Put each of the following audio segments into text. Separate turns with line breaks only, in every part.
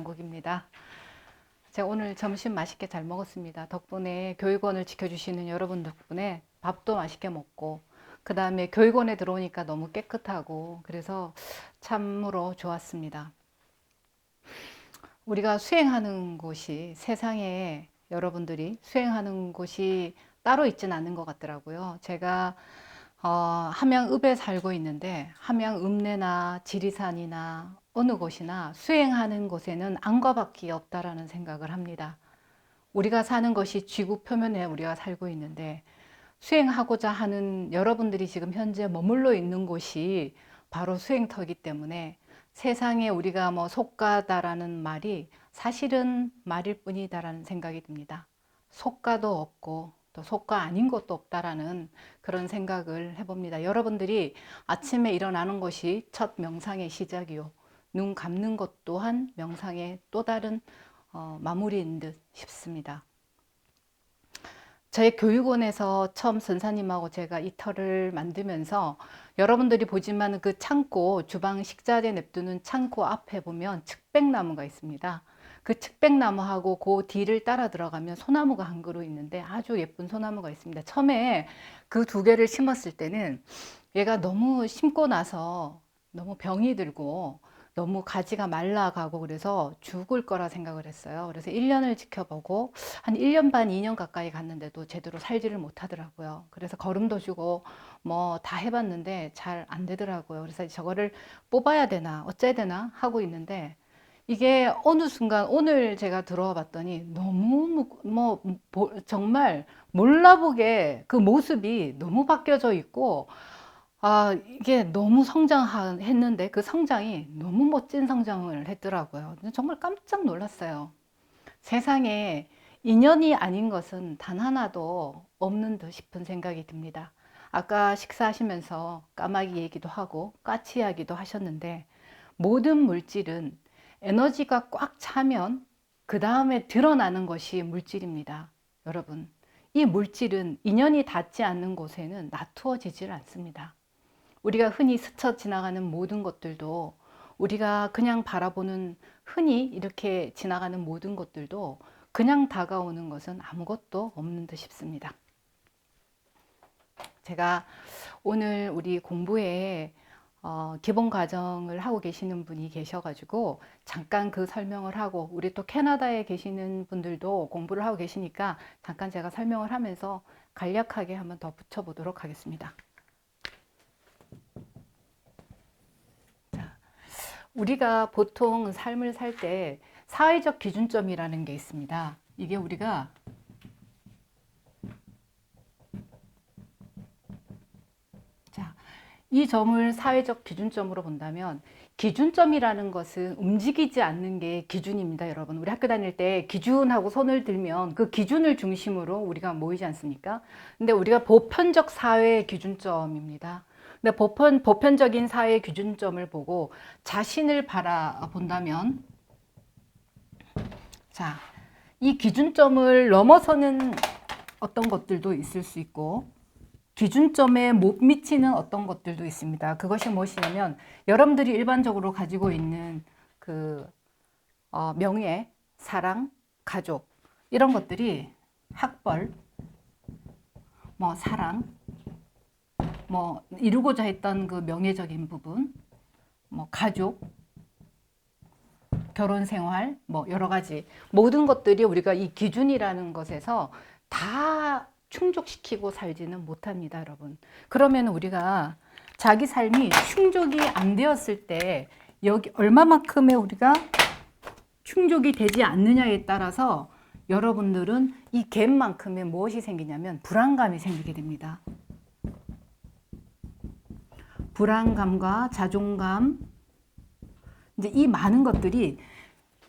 강국입니다. 제가 오늘 점심 맛있게 잘 먹었습니다. 덕분에 교육원을 지켜주시는 여러분 덕분에 밥도 맛있게 먹고 그 다음에 교육원에 들어오니까 너무 깨끗하고 그래서 참으로 좋았습니다. 우리가 수행하는 곳이 세상에 여러분들이 수행하는 곳이 따로 있지는 않은 것 같더라고요. 제가 어, 함양읍에 살고 있는데 함양읍내나 지리산이나 어느 곳이나 수행하는 곳에는 안과 밖에 없다라는 생각을 합니다. 우리가 사는 것이 지구 표면에 우리가 살고 있는데 수행하고자 하는 여러분들이 지금 현재 머물러 있는 곳이 바로 수행터이기 때문에 세상에 우리가 뭐 속가다라는 말이 사실은 말일 뿐이다라는 생각이 듭니다. 속가도 없고 또 속가 아닌 것도 없다라는 그런 생각을 해봅니다. 여러분들이 아침에 일어나는 것이 첫 명상의 시작이요. 눈 감는 것 또한 명상의 또 다른 어, 마무리인 듯 싶습니다. 저희 교육원에서 처음 선사님하고 제가 이 터를 만들면서 여러분들이 보지만 그 창고 주방 식자재 냅두는 창고 앞에 보면 측백나무가 있습니다. 그 측백나무하고 그 뒤를 따라 들어가면 소나무가 한 그루 있는데 아주 예쁜 소나무가 있습니다. 처음에 그 두 개를 심었을 때는 얘가 너무 심고 나서 너무 병이 들고 너무 가지가 말라가고 그래서 죽을 거라 생각을 했어요. 그래서 1년을 지켜보고 한 1년 반, 2년 가까이 갔는데도 제대로 살지를 못하더라고요. 그래서 걸음도 주고 뭐 다 해봤는데 잘 안 되더라고요. 그래서 저거를 뽑아야 되나 어째야 되나 하고 있는데 이게 어느 순간 오늘 제가 들어와 봤더니 너무 뭐 정말 몰라보게 그 모습이 너무 바뀌어져 있고 아, 이게 너무 성장했는데 그 성장이 너무 멋진 성장을 했더라고요. 정말 깜짝 놀랐어요. 세상에 인연이 아닌 것은 단 하나도 없는 듯 싶은 생각이 듭니다. 아까 식사하시면서 까마귀 얘기도 하고 까치 이야기도 하셨는데 모든 물질은 에너지가 꽉 차면 그 다음에 드러나는 것이 물질입니다. 여러분, 이 물질은 인연이 닿지 않는 곳에는 놔두어지질 않습니다. 우리가 흔히 스쳐 지나가는 모든 것들도 우리가 그냥 바라보는 흔히 이렇게 지나가는 모든 것들도 그냥 다가오는 것은 아무것도 없는 듯 싶습니다. 제가 오늘 우리 공부에 어, 기본 과정을 하고 계시는 분이 계셔가지고 잠깐 그 설명을 하고 우리 또 캐나다에 계시는 분들도 공부를 하고 계시니까 잠깐 제가 설명을 하면서 간략하게 한번 더 붙여보도록 하겠습니다. 우리가 보통 삶을 살 때 사회적 기준점이라는 게 있습니다. 이게 우리가 자, 이 점을 사회적 기준점으로 본다면 기준점이라는 것은 움직이지 않는 게 기준입니다, 여러분. 우리 학교 다닐 때 기준하고 손을 들면 그 기준을 중심으로 우리가 모이지 않습니까? 근데 우리가 보편적 사회 기준점입니다. 근데 보편, 보편적인 사회 기준점을 보고 자신을 바라본다면, 자, 이 기준점을 넘어서는 어떤 것들도 있을 수 있고, 기준점에 못 미치는 어떤 것들도 있습니다. 그것이 무엇이냐면, 여러분들이 일반적으로 가지고 있는 그, 어, 명예, 사랑, 가족, 이런 것들이 학벌, 뭐, 사랑, 뭐 이루고자 했던 그 명예적인 부분, 뭐 가족, 결혼 생활, 뭐 여러 가지 모든 것들이 우리가 이 기준이라는 것에서 다 충족시키고 살지는 못합니다, 여러분. 그러면 우리가 자기 삶이 충족이 안 되었을 때 여기 얼마만큼의 우리가 충족이 되지 않느냐에 따라서 여러분들은 이 갭만큼의 무엇이 생기냐면 불안감이 생기게 됩니다. 불안감과 자존감, 이제 이 많은 것들이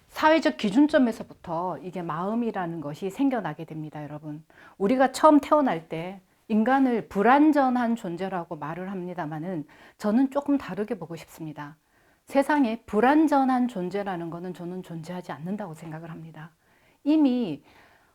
사회적 기준점에서부터 이게 마음이라는 것이 생겨나게 됩니다, 여러분. 우리가 처음 태어날 때 인간을 불완전한 존재라고 말을 합니다만은 저는 조금 다르게 보고 싶습니다. 세상에 불완전한 존재라는 것은 저는 존재하지 않는다고 생각을 합니다. 이미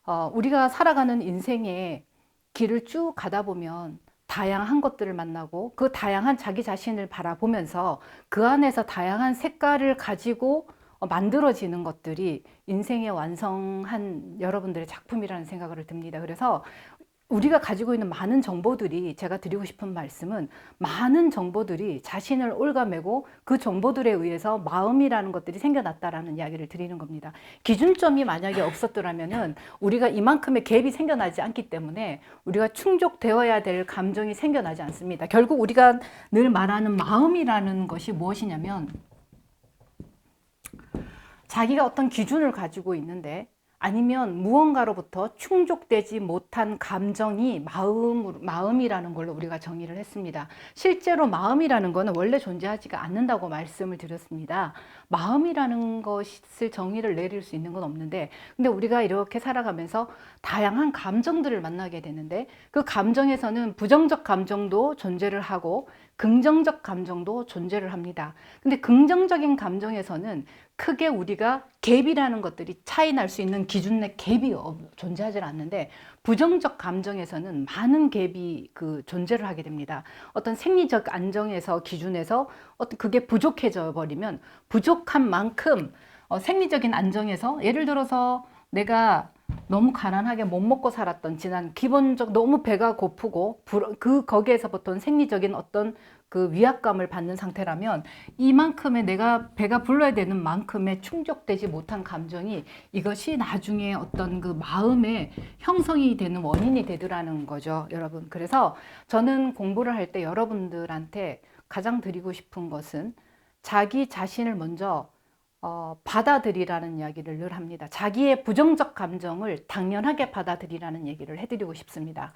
어, 우리가 살아가는 인생의 길을 쭉 가다 보면 다양한 것들을 만나고 그 다양한 자기 자신을 바라보면서 그 안에서 다양한 색깔을 가지고 어, 만들어지는 것들이 인생의 완성한 여러분들의 작품이라는 생각을 듭니다. 그래서 우리가 가지고 있는 많은 정보들이 제가 드리고 싶은 말씀은 많은 정보들이 자신을 올가매고 그 정보들에 의해서 마음이라는 것들이 생겨났다라는 이야기를 드리는 겁니다. 기준점이 만약에 없었더라면은 우리가 이만큼의 갭이 생겨나지 않기 때문에 우리가 충족되어야 될 감정이 생겨나지 않습니다. 결국 우리가 늘 말하는 마음이라는 것이 무엇이냐면 자기가 어떤 기준을 가지고 있는데 아니면 무언가로부터 충족되지 못한 감정이 마음, 마음이라는 걸로 우리가 정의를 했습니다. 실제로 마음이라는 것은 원래 존재하지가 않는다고 말씀을 드렸습니다. 마음이라는 것을 정의를 내릴 수 있는 건 없는데, 근데 우리가 이렇게 살아가면서 다양한 감정들을 만나게 되는데, 그 감정에서는 부정적 감정도 존재를 하고, 긍정적 감정도 존재를 합니다. 근데 긍정적인 감정에서는 크게 우리가 갭이라는 것들이 차이 날 수 있는 기준 내 갭이 존재하지 않는데 부정적 감정에서는 많은 갭이 그 존재를 하게 됩니다. 어떤 생리적 안정에서 기준에서 어떤 그게 부족해져 버리면 부족한 만큼 어, 생리적인 안정에서 예를 들어서 내가 너무 가난하게 못 먹고 살았던 지난 기본적 너무 배가 고프고 그 거기에서부터 생리적인 어떤 그 위압감을 받는 상태라면 이만큼의 내가 배가 불러야 되는 만큼의 충족되지 못한 감정이 이것이 나중에 어떤 그 마음의 형성이 되는 원인이 되더라는 거죠, 여러분. 그래서 저는 공부를 할 때 여러분들한테 가장 드리고 싶은 것은 자기 자신을 먼저 어, 받아들이라는 이야기를 늘 합니다. 자기의 부정적 감정을 당연하게 받아들이라는 얘기를 해드리고 싶습니다.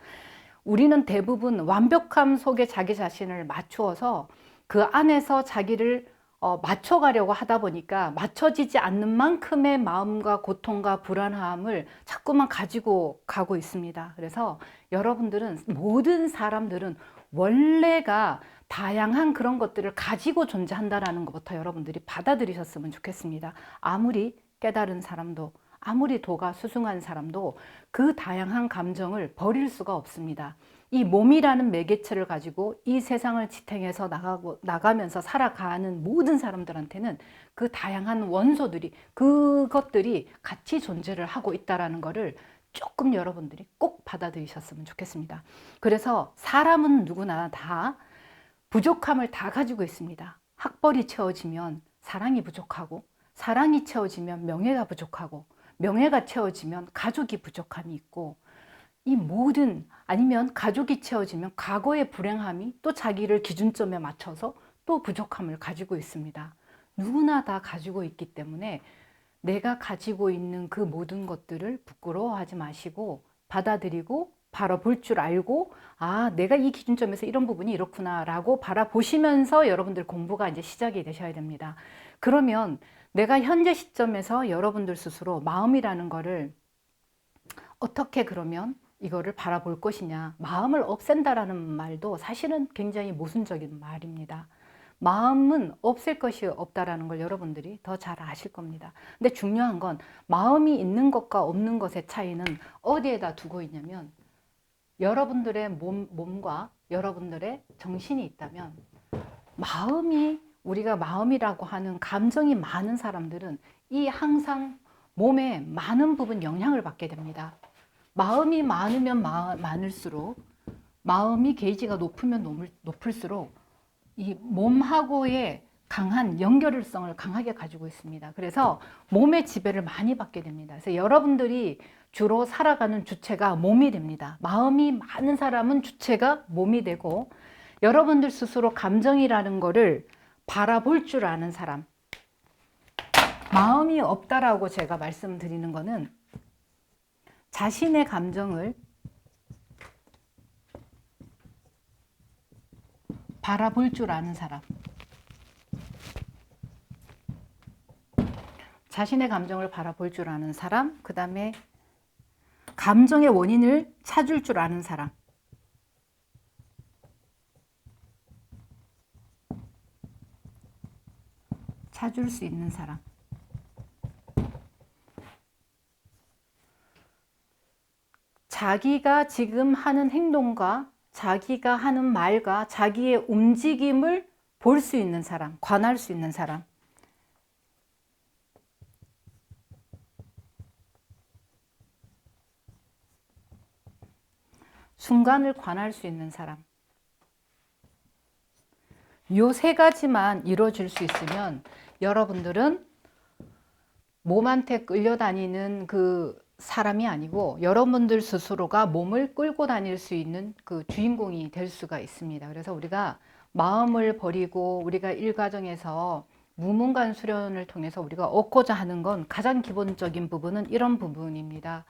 우리는 대부분 완벽함 속에 자기 자신을 맞추어서 그 안에서 자기를 어, 맞춰가려고 하다 보니까 맞춰지지 않는 만큼의 마음과 고통과 불안함을 자꾸만 가지고 가고 있습니다. 그래서 여러분들은 모든 사람들은 원래가 다양한 그런 것들을 가지고 존재한다라는 것부터 여러분들이 받아들이셨으면 좋겠습니다. 아무리 깨달은 사람도 아무리 도가 수승한 사람도 그 다양한 감정을 버릴 수가 없습니다. 이 몸이라는 매개체를 가지고 이 세상을 지탱해서 나가고 나가면서 살아가는 모든 사람들한테는 그 다양한 원소들이 그것들이 같이 존재를 하고 있다라는 것을 조금 여러분들이 꼭 받아들이셨으면 좋겠습니다. 그래서 사람은 누구나 다 부족함을 다 가지고 있습니다. 학벌이 채워지면 사랑이 부족하고 사랑이 채워지면 명예가 부족하고 명예가 채워지면 가족이 부족함이 있고 이 모든 아니면 가족이 채워지면 과거의 불행함이 또 자기를 기준점에 맞춰서 또 부족함을 가지고 있습니다. 누구나 다 가지고 있기 때문에 내가 가지고 있는 그 모든 것들을 부끄러워하지 마시고 받아들이고 바라볼 줄 알고 아 내가 이 기준점에서 이런 부분이 이렇구나라고 바라보시면서 여러분들 공부가 이제 시작이 되셔야 됩니다. 그러면 내가 현재 시점에서 여러분들 스스로 마음이라는 거를 어떻게 그러면 이거를 바라볼 것이냐. 마음을 없앤다라는 말도 사실은 굉장히 모순적인 말입니다. 마음은 없앨 것이 없다라는 걸 여러분들이 더 잘 아실 겁니다. 근데 중요한 건 마음이 있는 것과 없는 것의 차이는 어디에다 두고 있냐면 여러분들의 몸, 몸과 여러분들의 정신이 있다면 마음이 우리가 마음이라고 하는 감정이 많은 사람들은 이 항상 몸에 많은 부분 영향을 받게 됩니다. 마음이 많으면 마, 많을수록 마음이 게이지가 높으면 높을, 높을수록 이 몸하고의 강한 연결성을 강하게 가지고 있습니다. 그래서 몸의 지배를 많이 받게 됩니다. 그래서 여러분들이 주로 살아가는 주체가 몸이 됩니다. 마음이 많은 사람은 주체가 몸이 되고 여러분들 스스로 감정이라는 거를 바라볼 줄 아는 사람. 마음이 없다라고 제가 말씀드리는 거는 자신의 감정을 바라볼 줄 아는 사람. 자신의 감정을 바라볼 줄 아는 사람, 그 다음에 감정의 원인을 찾을 줄 아는 사람. 찾을 수 있는 사람. 자기가 지금 하는 행동과 자기가 하는 말과 자기의 움직임을 볼 수 있는 사람, 관할 수 있는 사람. 순간을 관할 수 있는 사람. 요 세 가지만 이루어질 수 있으면 여러분들은 몸한테 끌려다니는 그 사람이 아니고 여러분들 스스로가 몸을 끌고 다닐 수 있는 그 주인공이 될 수가 있습니다. 그래서 우리가 마음을 버리고 우리가 일과정에서 무문간 수련을 통해서 우리가 얻고자 하는 건 가장 기본적인 부분은 이런 부분입니다.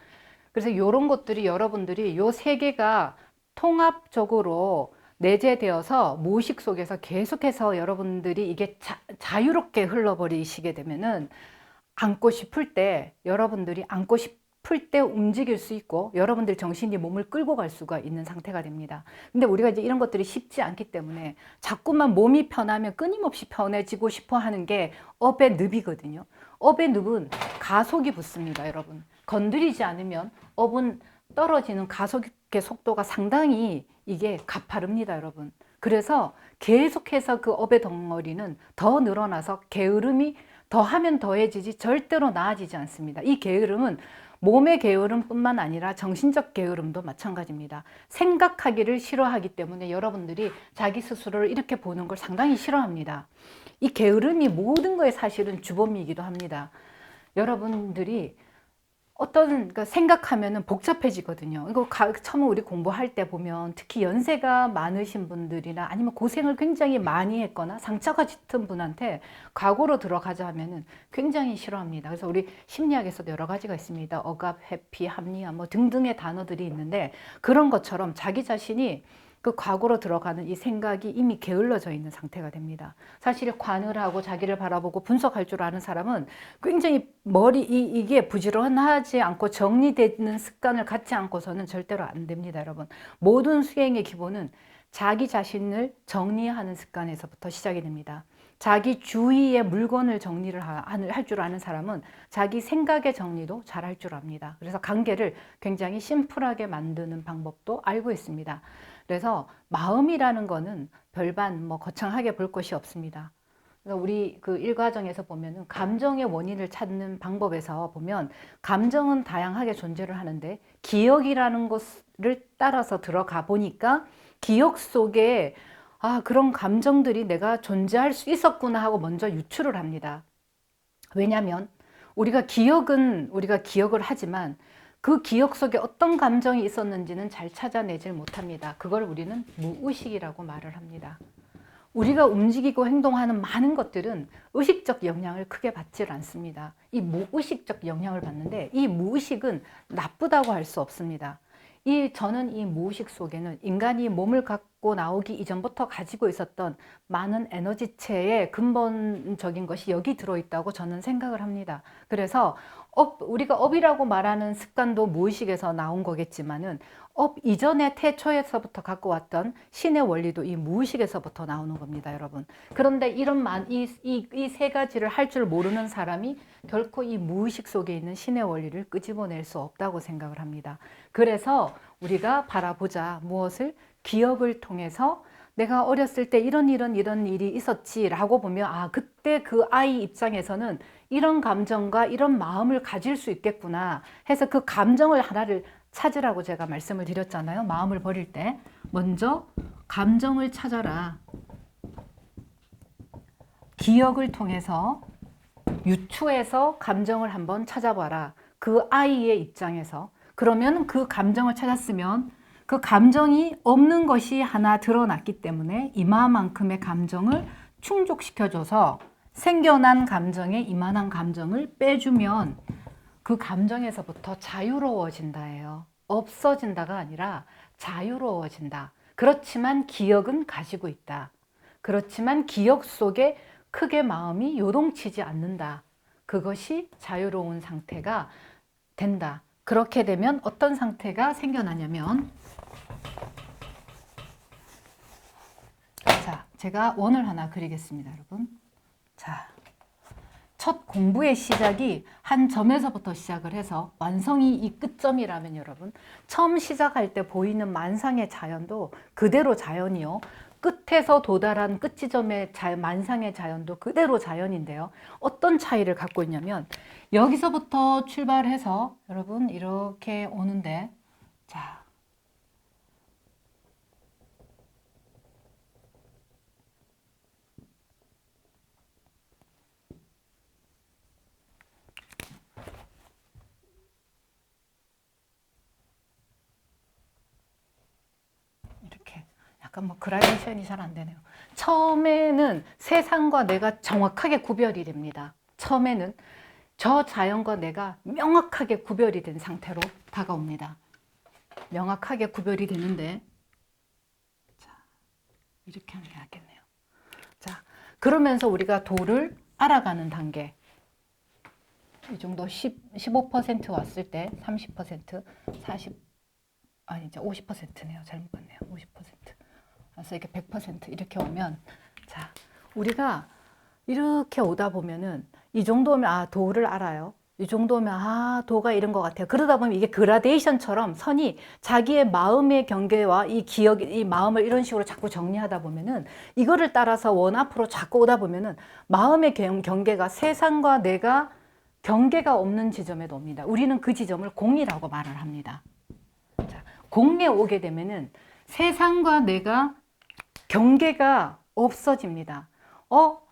그래서 이런 것들이 여러분들이 요 세 개가 통합적으로 내재되어서 무의식 속에서 계속해서 여러분들이 이게 자, 자유롭게 흘러버리시게 되면은 안고 싶을 때 여러분들이 안고 싶을 때 움직일 수 있고 여러분들 정신이 몸을 끌고 갈 수가 있는 상태가 됩니다. 근데 우리가 이제 이런 것들이 쉽지 않기 때문에 자꾸만 몸이 편하면 끊임없이 편해지고 싶어 하는 게 업의 늪이거든요. 업의 늪은 가속이 붙습니다, 여러분. 건드리지 않으면 업은 떨어지는 가속의 속도가 상당히 이게 가파릅니다, 여러분. 그래서 계속해서 그 업의 덩어리는 더 늘어나서 게으름이 더하면 더해지지 절대로 나아지지 않습니다. 이 게으름은 몸의 게으름뿐만 아니라 정신적 게으름도 마찬가지입니다. 생각하기를 싫어하기 때문에 여러분들이 자기 스스로를 이렇게 보는 걸 상당히 싫어합니다. 이 게으름이 모든 거에 사실은 주범이기도 합니다. 여러분들이 어떤 그러니까 생각하면은 복잡해지거든요. 이거 가, 처음 우리 공부할 때 보면 특히 연세가 많으신 분들이나 아니면 고생을 굉장히 많이 했거나 상처가 짙은 분한테 과거로 들어가자 하면은 굉장히 싫어합니다. 그래서 우리 심리학에서도 여러 가지가 있습니다. 억압, 회피, 합리화 뭐 등등의 단어들이 있는데 그런 것처럼 자기 자신이 그 과거로 들어가는 이 생각이 이미 게을러져 있는 상태가 됩니다. 사실 관을 하고 자기를 바라보고 분석할 줄 아는 사람은 굉장히 머리 이, 이게 부지런하지 않고 정리되는 습관을 갖지 않고서는 절대로 안 됩니다, 여러분. 모든 수행의 기본은 자기 자신을 정리하는 습관에서부터 시작이 됩니다. 자기 주위의 물건을 정리를 할 줄 아는 사람은 자기 생각의 정리도 잘 할 줄 압니다. 그래서 관계를 굉장히 심플하게 만드는 방법도 알고 있습니다. 그래서 마음이라는 거는 별반 뭐 거창하게 볼 것이 없습니다. 그래서 우리 그 일과정에서 보면은 감정의 원인을 찾는 방법에서 보면 감정은 다양하게 존재를 하는데 기억이라는 것을 따라서 들어가 보니까 기억 속에 아, 그런 감정들이 내가 존재할 수 있었구나 하고 먼저 유추를 합니다. 왜냐하면 우리가 기억은 우리가 기억을 하지만 그 기억 속에 어떤 감정이 있었는지는 잘 찾아내질 못합니다. 그걸 우리는 무의식이라고 말을 합니다. 우리가 움직이고 행동하는 많은 것들은 의식적 영향을 크게 받질 않습니다. 이 무의식적 영향을 받는데 이 무의식은 나쁘다고 할 수 없습니다. 이 저는 이 무의식 속에는 인간이 몸을 갖고 나오기 이전부터 가지고 있었던 많은 에너지체의 근본적인 것이 여기 들어있다고 저는 생각을 합니다. 그래서 업, 우리가 업이라고 말하는 습관도 무의식에서 나온 거겠지만은 업 이전의 태초에서부터 갖고 왔던 신의 원리도 이 무의식에서부터 나오는 겁니다, 여러분. 그런데 이런 만, 이, 이, 이 세 가지를 할 줄 모르는 사람이 결코 이 무의식 속에 있는 신의 원리를 끄집어낼 수 없다고 생각을 합니다. 그래서 우리가 바라보자 무엇을 기억을 통해서 내가 어렸을 때 이런 이런 이런 일이 있었지라고 보면 아 그때 그 아이 입장에서는 이런 감정과 이런 마음을 가질 수 있겠구나 해서 그 감정을 하나를 찾으라고 제가 말씀을 드렸잖아요. 마음을 버릴 때 먼저 감정을 찾아라. 기억을 통해서 유추해서 감정을 한번 찾아봐라. 그 아이의 입장에서 그러면 그 감정을 찾았으면 그 감정이 없는 것이 하나 드러났기 때문에 이마만큼의 감정을 충족시켜줘서 생겨난 감정에 이만한 감정을 빼주면 그 감정에서부터 자유로워진다예요. 없어진다가 아니라 자유로워진다. 그렇지만 기억은 가지고 있다. 그렇지만 기억 속에 크게 마음이 요동치지 않는다. 그것이 자유로운 상태가 된다. 그렇게 되면 어떤 상태가 생겨나냐면 자, 제가 원을 하나 그리겠습니다, 여러분. 자, 첫 공부의 시작이 한 점에서부터 시작을 해서 완성이 이 끝점이라면 여러분, 처음 시작할 때 보이는 만상의 자연도 그대로 자연이요. 끝에서 도달한 끝지점의 자, 만상의 자연도 그대로 자연인데요. 어떤 차이를 갖고 있냐면 여기서부터 출발해서 여러분 이렇게 오는데 자 약간 뭐 그라데이션이 잘 안 되네요. 처음에는 세상과 내가 정확하게 구별이 됩니다. 처음에는 저 자연과 내가 명확하게 구별이 된 상태로 다가옵니다. 명확하게 구별이 되는데, 자, 이렇게 하는 게 낫겠네요. 자, 그러면서 우리가 도를 알아가는 단계. 이 정도 10, 15% 왔을 때 30%, 40, 아니 이제 50%네요. 잘못 봤네요. 50%. 그래서 이렇게 100% 이렇게 오면 자, 우리가 이렇게 오다 보면은 이 정도면 아, 도를 알아요. 이 정도면 아, 도가 이런 것 같아요. 그러다 보면 이게 그라데이션처럼 선이 자기의 마음의 경계와 이 기억, 이 마음을 이런 식으로 자꾸 정리하다 보면은 이거를 따라서 원 앞으로 자꾸 오다 보면은 마음의 경- 경계가 세상과 내가 경계가 없는 지점에 옵니다. 우리는 그 지점을 공이라고 말을 합니다. 자, 공에 오게 되면은 세상과 내가 경계가 없어집니다. 어?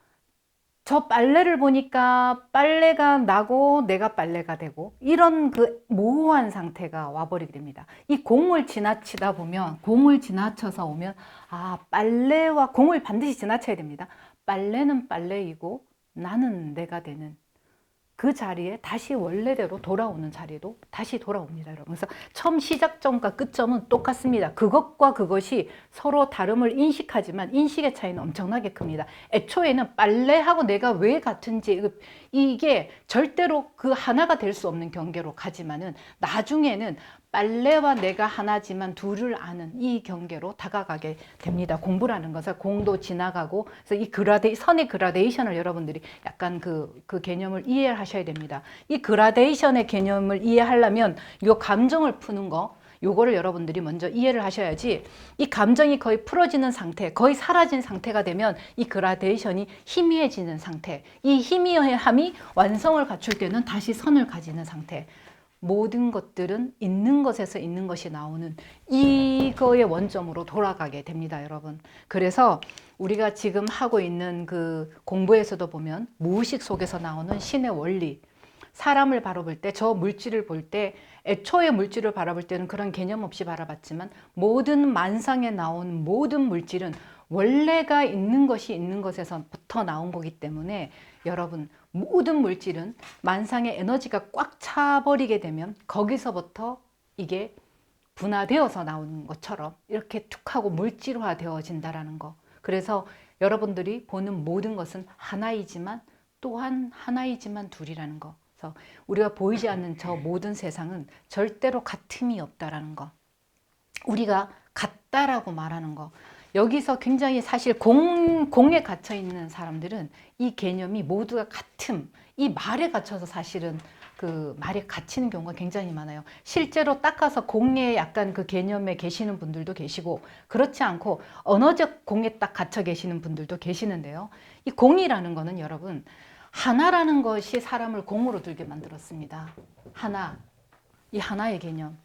저 빨래를 보니까 빨래가 나고 내가 빨래가 되고 이런 그 모호한 상태가 와버리게 됩니다. 이 공을 지나치다 보면 공을 지나쳐서 오면 아 빨래와 공을 반드시 지나쳐야 됩니다. 빨래는 빨래이고 나는 내가 되는 그 자리에 다시 원래대로 돌아오는 자리도 다시 돌아옵니다, 여러분. 그래서 처음 시작점과 끝점은 똑같습니다. 그것과 그것이 서로 다름을 인식하지만 인식의 차이는 엄청나게 큽니다. 애초에는 빨래하고 내가 왜 같은지 그 이게 절대로 그 하나가 될 수 없는 경계로 가지만은 나중에는 빨래와 내가 하나지만 둘을 아는 이 경계로 다가가게 됩니다. 공부라는 것은 공도 지나가고 그래서 이 그라데 선의 그라데이션을 여러분들이 약간 그, 그 개념을 이해하셔야 됩니다. 이 그라데이션의 개념을 이해하려면 이 감정을 푸는 거 요거를 여러분들이 먼저 이해를 하셔야지 이 감정이 거의 풀어지는 상태, 거의 사라진 상태가 되면 이 그라데이션이 희미해지는 상태, 이 희미함이 완성을 갖출 때는 다시 선을 가지는 상태. 모든 것들은 있는 것에서 있는 것이 나오는 이거의 원점으로 돌아가게 됩니다, 여러분. 그래서 우리가 지금 하고 있는 그 공부에서도 보면 무의식 속에서 나오는 신의 원리, 사람을 바라볼 때, 저 물질을 볼 때, 애초에 물질을 바라볼 때는 그런 개념 없이 바라봤지만, 모든 만상에 나온 모든 물질은 원래가 있는 것이 있는 것에서부터 나온 거기 때문에 여러분, 모든 물질은 만상의 에너지가 꽉 차버리게 되면 거기서부터 이게 분화되어서 나오는 것처럼 이렇게 툭 하고 물질화 되어진다라는 거. 그래서 여러분들이 보는 모든 것은 하나이지만 또한 하나이지만 둘이라는 거. 그래서 우리가 보이지 않는 저 모든 세상은 절대로 같음이 없다라는 거. 우리가 같다라고 말하는 거. 여기서 굉장히 사실 공, 공에 갇혀 있는 사람들은 이 개념이 모두가 같음, 이 말에 갇혀서 사실은 그 말에 갇히는 경우가 굉장히 많아요. 실제로 닦아서 공에 약간 그 개념에 계시는 분들도 계시고, 그렇지 않고 언어적 공에 딱 갇혀 계시는 분들도 계시는데요. 이 공이라는 거는 여러분, 하나라는 것이 사람을 공으로 들게 만들었습니다. 하나. 이 하나의 개념.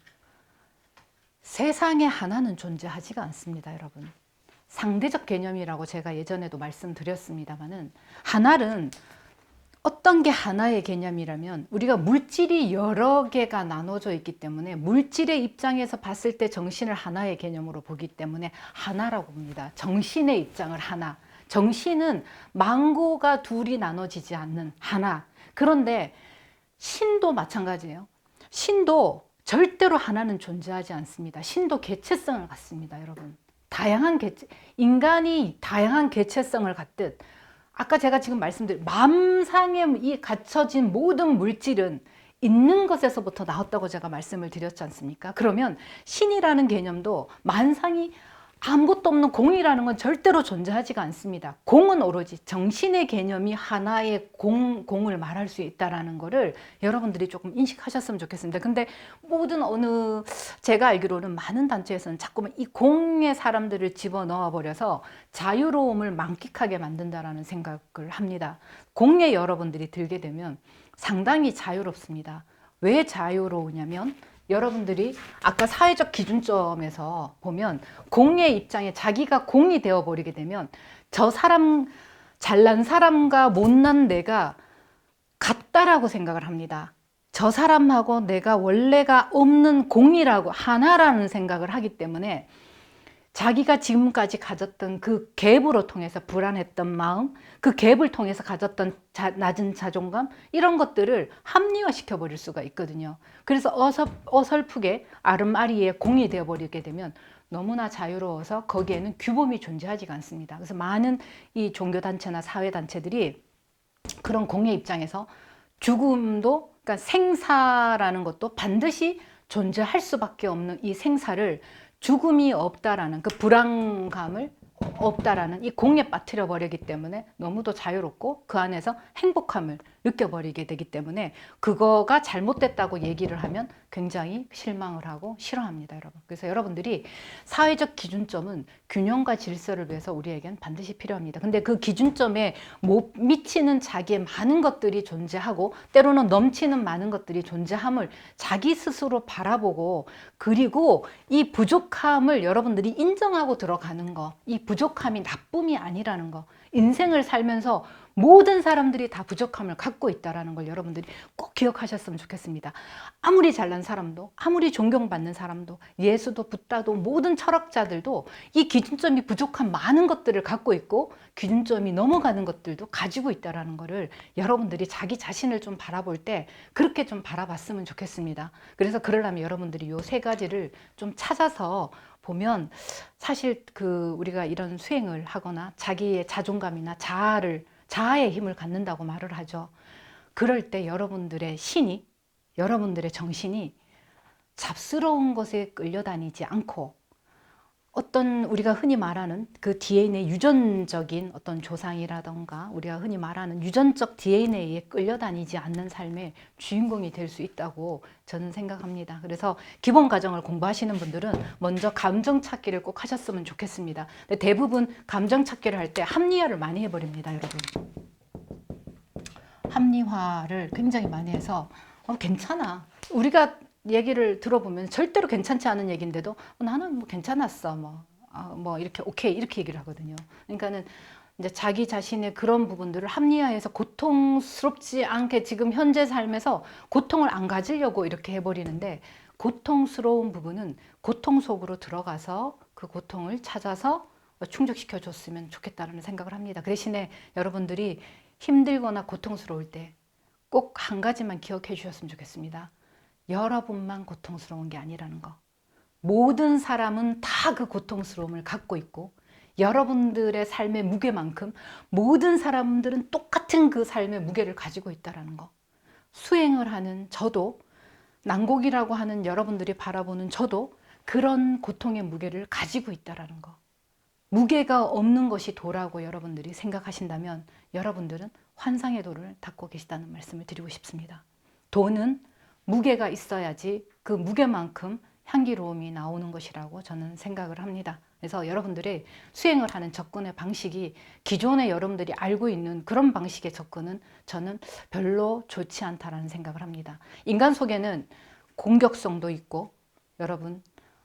세상에 하나는 존재하지가 않습니다, 여러분. 상대적 개념이라고 제가 예전에도 말씀드렸습니다만은 하나는 어떤 게 하나의 개념이라면 우리가 물질이 여러 개가 나눠져 있기 때문에 물질의 입장에서 봤을 때 정신을 하나의 개념으로 보기 때문에 하나라고 봅니다. 정신의 입장을 하나. 정신은 망고가 둘이 나눠지지 않는 하나. 그런데 신도 마찬가지예요. 신도 절대로 하나는 존재하지 않습니다. 신도 개체성을 갖습니다, 여러분. 다양한 개체, 인간이 다양한 개체성을 갖듯 아까 제가 지금 말씀드린 맘상에 이 갇혀진 모든 물질은 있는 것에서부터 나왔다고 제가 말씀을 드렸지 않습니까? 그러면 신이라는 개념도 만상이 아무것도 없는 공이라는 건 절대로 존재하지가 않습니다. 공은 오로지 정신의 개념이 하나의 공, 공을 말할 수 있다라는 거를 여러분들이 조금 인식하셨으면 좋겠습니다. 근데 모든 어느 제가 알기로는 많은 단체에서는 자꾸만 이 공의 사람들을 집어넣어 버려서 자유로움을 만끽하게 만든다라는 생각을 합니다. 공에 여러분들이 들게 되면 상당히 자유롭습니다. 왜 자유로우냐면 여러분들이 아까 사회적 기준점에서 보면 공의 입장에 자기가 공이 되어 버리게 되면 저 사람 잘난 사람과 못난 내가 같다라고 생각을 합니다. 저 사람하고 내가 원래가 없는 공이라고 하나라는 생각을 하기 때문에 자기가 지금까지 가졌던 그 갭으로 통해서 불안했던 마음, 그 갭을 통해서 가졌던 자- 낮은 자존감 이런 것들을 합리화시켜 버릴 수가 있거든요. 그래서 어서, 어설프게 아름아리에 공이 되어 버리게 되면 너무나 자유로워서 거기에는 규범이 존재하지가 않습니다. 그래서 많은 이 종교 단체나 사회 단체들이 그런 공의 입장에서 죽음도 그러니까 생사라는 것도 반드시 존재할 수밖에 없는 이 생사를 죽음이 없다라는 그 불안감을 없다라는 이 공에 빠뜨려 버리기 때문에 너무도 자유롭고 그 안에서 행복함을 느껴버리게 되기 때문에 그거가 잘못됐다고 얘기를 하면 굉장히 실망을 하고 싫어합니다, 여러분. 그래서 여러분들이 사회적 기준점은 균형과 질서를 위해서 우리에겐 반드시 필요합니다. 근데 그 기준점에 못 미치는 자기의 많은 것들이 존재하고 때로는 넘치는 많은 것들이 존재함을 자기 스스로 바라보고 그리고 이 부족함을 여러분들이 인정하고 들어가는 거, 이 부족함이 나쁨이 아니라는 거, 인생을 살면서 모든 사람들이 다 부족함을 갖고 있다라는 걸 여러분들이 꼭 기억하셨으면 좋겠습니다. 아무리 잘난 사람도, 아무리 존경받는 사람도, 예수도 붓다도 모든 철학자들도 이 기준점이 부족한 많은 것들을 갖고 있고 기준점이 넘어가는 것들도 가지고 있다라는 거를 여러분들이 자기 자신을 좀 바라볼 때 그렇게 좀 바라봤으면 좋겠습니다. 그래서 그러려면 여러분들이 요 세 가지를 좀 찾아서 보면 사실 그 우리가 이런 수행을 하거나 자기의 자존감이나 자아를 자아의 힘을 갖는다고 말을 하죠. 그럴 때 여러분들의 신이 여러분들의 정신이 잡스러운 것에 끌려다니지 않고 어떤 우리가 흔히 말하는 그 DNA의 유전적인 어떤 조상이라던가 우리가 흔히 말하는 유전적 DNA에 끌려다니지 않는 삶의 주인공이 될 수 있다고 저는 생각합니다. 그래서 기본 과정을 공부하시는 분들은 먼저 감정 찾기를 꼭 하셨으면 좋겠습니다. 근데 대부분 감정 찾기를 할 때 합리화를 많이 해버립니다, 여러분. 합리화를 굉장히 많이 해서 어, 괜찮아. 우리가 얘기를 들어보면 절대로 괜찮지 않은 얘기인데도 어, 나는 뭐 괜찮았어. 뭐, 어, 뭐 이렇게 오케이 이렇게 얘기를 하거든요. 그러니까는 이제 자기 자신의 그런 부분들을 합리화해서 고통스럽지 않게 지금 현재 삶에서 고통을 안 가지려고 이렇게 해버리는데 고통스러운 부분은 고통 속으로 들어가서 그 고통을 찾아서 충족시켜 줬으면 좋겠다는 생각을 합니다. 그 대신에 여러분들이 힘들거나 고통스러울 때 꼭 한 가지만 기억해 주셨으면 좋겠습니다. 여러분만 고통스러운 게 아니라는 거. 모든 사람은 다 그 고통스러움을 갖고 있고 여러분들의 삶의 무게만큼 모든 사람들은 똑같은 그 삶의 무게를 가지고 있다라는 거. 수행을 하는 저도 난곡이라고 하는 여러분들이 바라보는 저도 그런 고통의 무게를 가지고 있다라는 거. 무게가 없는 것이 도라고 여러분들이 생각하신다면 여러분들은 환상의 도를 닦고 계시다는 말씀을 드리고 싶습니다. 도는 무게가 있어야지 그 무게만큼 향기로움이 나오는 것이라고 저는 생각을 합니다. 그래서 여러분들의 수행을 하는 접근의 방식이 기존에 여러분들이 알고 있는 그런 방식의 접근은 저는 별로 좋지 않다라는 생각을 합니다. 인간 속에는 공격성도 있고 여러분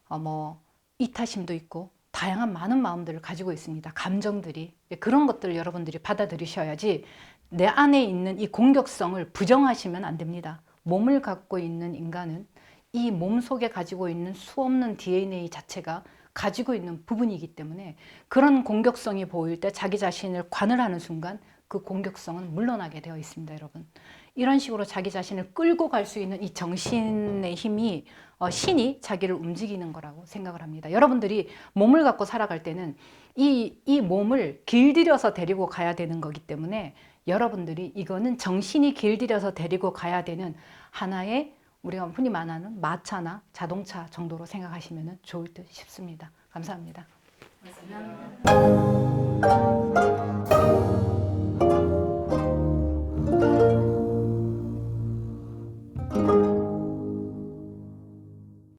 어, 뭐 이타심도 있고 다양한 많은 마음들을 가지고 있습니다. 감정들이 그런 것들을 여러분들이 받아들이셔야지 내 안에 있는 이 공격성을 부정하시면 안 됩니다. 몸을 갖고 있는 인간은 이 몸 속에 가지고 있는 수없는 DNA 자체가 가지고 있는 부분이기 때문에 그런 공격성이 보일 때 자기 자신을 관을 하는 순간 그 공격성은 물러나게 되어 있습니다, 여러분. 이런 식으로 자기 자신을 끌고 갈 수 있는 이 정신의 힘이 어, 신이 자기를 움직이는 거라고 생각을 합니다. 여러분들이 몸을 갖고 살아갈 때는 이, 이 몸을 길들여서 데리고 가야 되는 거기 때문에 여러분들이 이거는 정신이 길들여서 데리고 가야 되는 하나의 우리가 흔히 말하는 마차나 자동차 정도로 생각하시면 좋을 듯 싶습니다. 감사합니다.
말씀